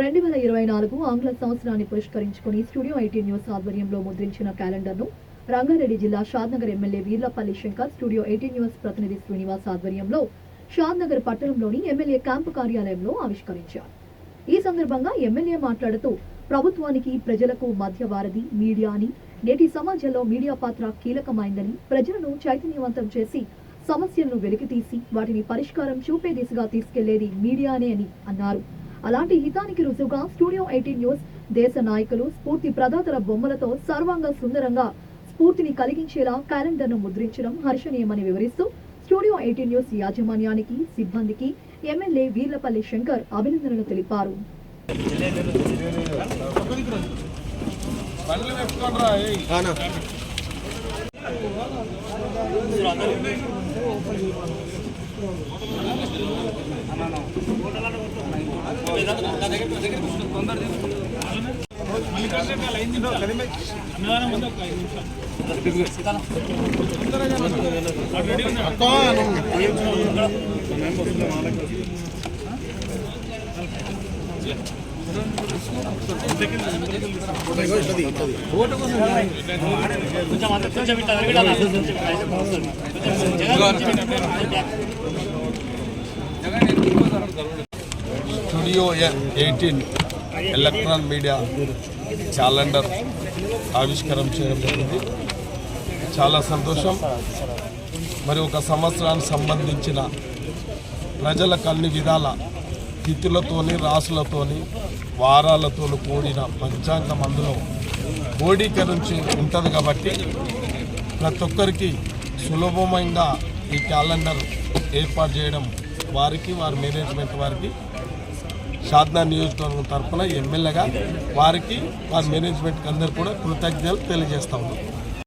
రెండు వేల ఇరవై నాలుగు ఆంగ్ల సంవత్సరాన్ని పురస్కరించుకుని స్టూడియో ఐటీ న్యూస్ ఆధ్వర్యంలో ముద్రించిన క్యాలెండర్ను రంగారెడ్డి జిల్లా Shadnagar MLA Veerlapally Shankar studio eighty news ప్రతినిధి శ్రీనివాస్ ఆధ్వర్యంలో షాద్నగర్ పట్టణంలోని ఎమ్మెల్యే క్యాంపు కార్యాలయంలో ఆవిష్కరించారు. ఈ సందర్భంగా ఎమ్మెల్యే మాట్లాడుతూ ప్రభుత్వానికి ప్రజలకు మధ్య వారధి మీడియా అని నేటి సమాజంలో మీడియా పాత్ర కీలకమైందని ప్రజలను చైతన్యవంతం చేసి సమస్యలను వెలికితీసి వాటిని పరిష్కారం చూపే దిశగా తీసుకెళ్ళేది మీడియానే అని అన్నారు. అలాంటి హితానికి రుజువుగా స్టూడియో ఎయిటీన్ న్యూస్ దేశ నాయకులు స్ఫూర్తి ప్రదాతల బొమ్మలతో సర్వాంగ సుందరంగా స్ఫూర్తిని కలిగించేలా క్యాలెండర్ను ముద్రించడం హర్షణీయమని వివరిస్తూ స్టూడియో ఎయిటీన్ న్యూస్ యాజమాన్యానికి సిబ్బందికి ఎమ్మెల్యే వీర్లపల్లి శంకర్ అభినందనలు తెలిపారు. బండ్లు పెట్టుకోండిరా studio eighteen electron media calendar ఆవిష్కారం చేయడం జరిగింది. చాలా సంతోషం. మరి ఒక సంవత్సరానికి సంబంధించిన ప్రజలకు అన్ని విధాల తిథులతోని రాసులతోని వారాలతో కూడిన పంచాంగం అందులో క్రోడీకరించి ఉంటుంది కాబట్టి ప్రతి ఒక్కరికి సులభంగా ఈ క్యాలెండర్ ఏర్పాటు చేయడం వారికి వారి మేనేజ్మెంట్ వారికి షాద్నా నియోజకవర్గం తరఫున ఎమ్మెల్యేగా వారికి వారి మేనేజ్మెంట్కి అందరు కూడా కృతజ్ఞతలు తెలియజేస్తా ఉన్నాం.